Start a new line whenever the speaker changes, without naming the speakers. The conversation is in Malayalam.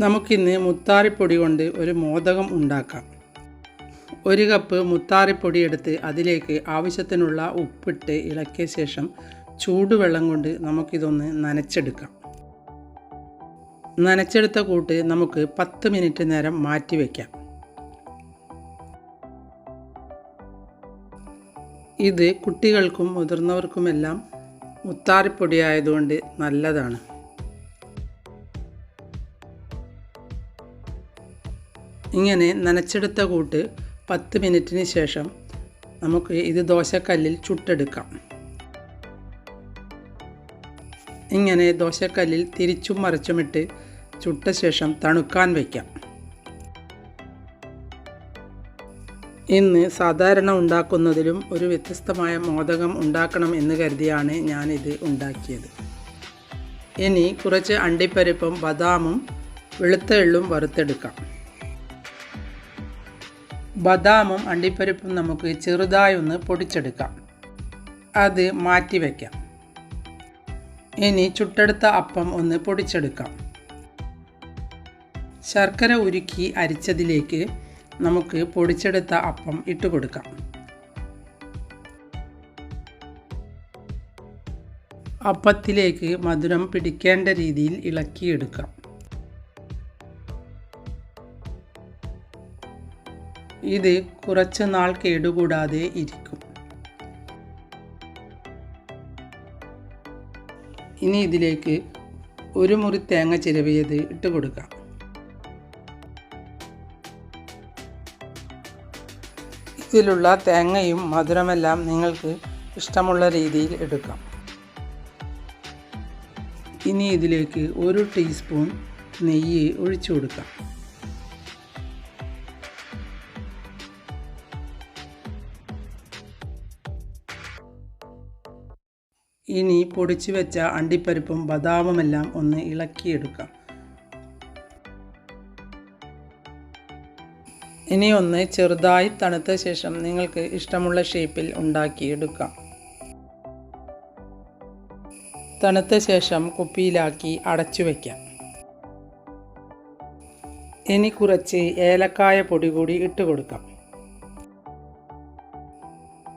നമുക്കിന്ന് മുത്താറിപ്പൊടി കൊണ്ട് ഒരു മോദകം ഉണ്ടാക്കാം. ഒരു കപ്പ് മുത്താറിപ്പൊടി എടുത്ത് അതിലേക്ക് ആവശ്യത്തിനുള്ള ഉപ്പിട്ട് ഇളക്കിയ ശേഷം ചൂടുവെള്ളം കൊണ്ട് നമുക്കിതൊന്ന് നനച്ചെടുക്കാം. നനച്ചെടുത്ത കൂട്ട് നമുക്ക് പത്ത് മിനിറ്റ് നേരം മാറ്റി വയ്ക്കാം ഇത് കുട്ടികൾക്കും മുതിർന്നവർക്കുമെല്ലാം മുത്താറിപ്പൊടി ആയതുകൊണ്ട് നല്ലതാണ്. ഇങ്ങനെ നനച്ചെടുത്ത കൂട്ട് പത്ത് മിനിറ്റിന് ശേഷം നമുക്ക് ഇത് ദോശക്കല്ലിൽ ചുട്ടെടുക്കാം. ഇങ്ങനെ ദോശക്കല്ലിൽ തിരിച്ചും മറിച്ചുമിട്ട് ചുട്ട ശേഷം തണുക്കാൻ വയ്ക്കാം ഇന്ന് സാധാരണ ഉണ്ടാക്കുന്നതിലും ഒരു വ്യത്യസ്തമായ മോദകം ഉണ്ടാക്കണം എന്ന് കരുതിയാണ് ഞാനിത് ഉണ്ടാക്കിയത്. ഇനി കുറച്ച് അണ്ടിപ്പരിപ്പും ബദാമും വെളുത്ത എള്ളും വറുത്തെടുക്കാം. ബദാമും അണ്ടിപ്പരിപ്പും നമുക്ക് ചെറുതായി ഒന്ന് പൊടിച്ചെടുക്കാം. അത് മാറ്റി വയ്ക്കാം ഇനി ചുട്ടെടുത്ത അപ്പം ഒന്ന് പൊടിച്ചെടുക്കാം. ശർക്കര ഉരുക്കി അരിച്ചതിലേക്ക് നമുക്ക് പൊടിച്ചെടുത്ത അപ്പം ഇട്ട് കൊടുക്കാം. അപ്പത്തിലേക്ക് മധുരം പിടിക്കേണ്ട രീതിയിൽ ഇളക്കിയെടുക്കാം. ഇത് കുറച്ച് നാൾ കേടുകൂടാതെ ഇരിക്കും. ഇനി ഇതിലേക്ക് ഒരു മുറി തേങ്ങ ചിരവിയത് ഇട്ട് കൊടുക്കാം. ഇതിലുള്ള തേങ്ങയും മധുരമെല്ലാം നിങ്ങൾക്ക് ഇഷ്ടമുള്ള രീതിയിൽ എടുക്കാം. ഇനി ഇതിലേക്ക് ഒരു ടീസ്പൂൺ നെയ്യ് ഒഴിച്ചു കൊടുക്കാം. ഇനി പൊടിച്ചു വെച്ച അണ്ടിപ്പരിപ്പും ബദാമുമെല്ലാം ഒന്ന് ഇളക്കിയെടുക്കാം. ഇനി ഒന്ന് ചെറുതായി തണുത്ത ശേഷം നിങ്ങൾക്ക് ഇഷ്ടമുള്ള ഷേപ്പിൽ ഉണ്ടാക്കിയെടുക്കാം. തണുത്ത ശേഷം കുപ്പിയിലാക്കി അടച്ചു വയ്ക്കാം ഇനി കുറച്ച് ഏലക്കായ പൊടി കൂടി ഇട്ട് കൊടുക്കാം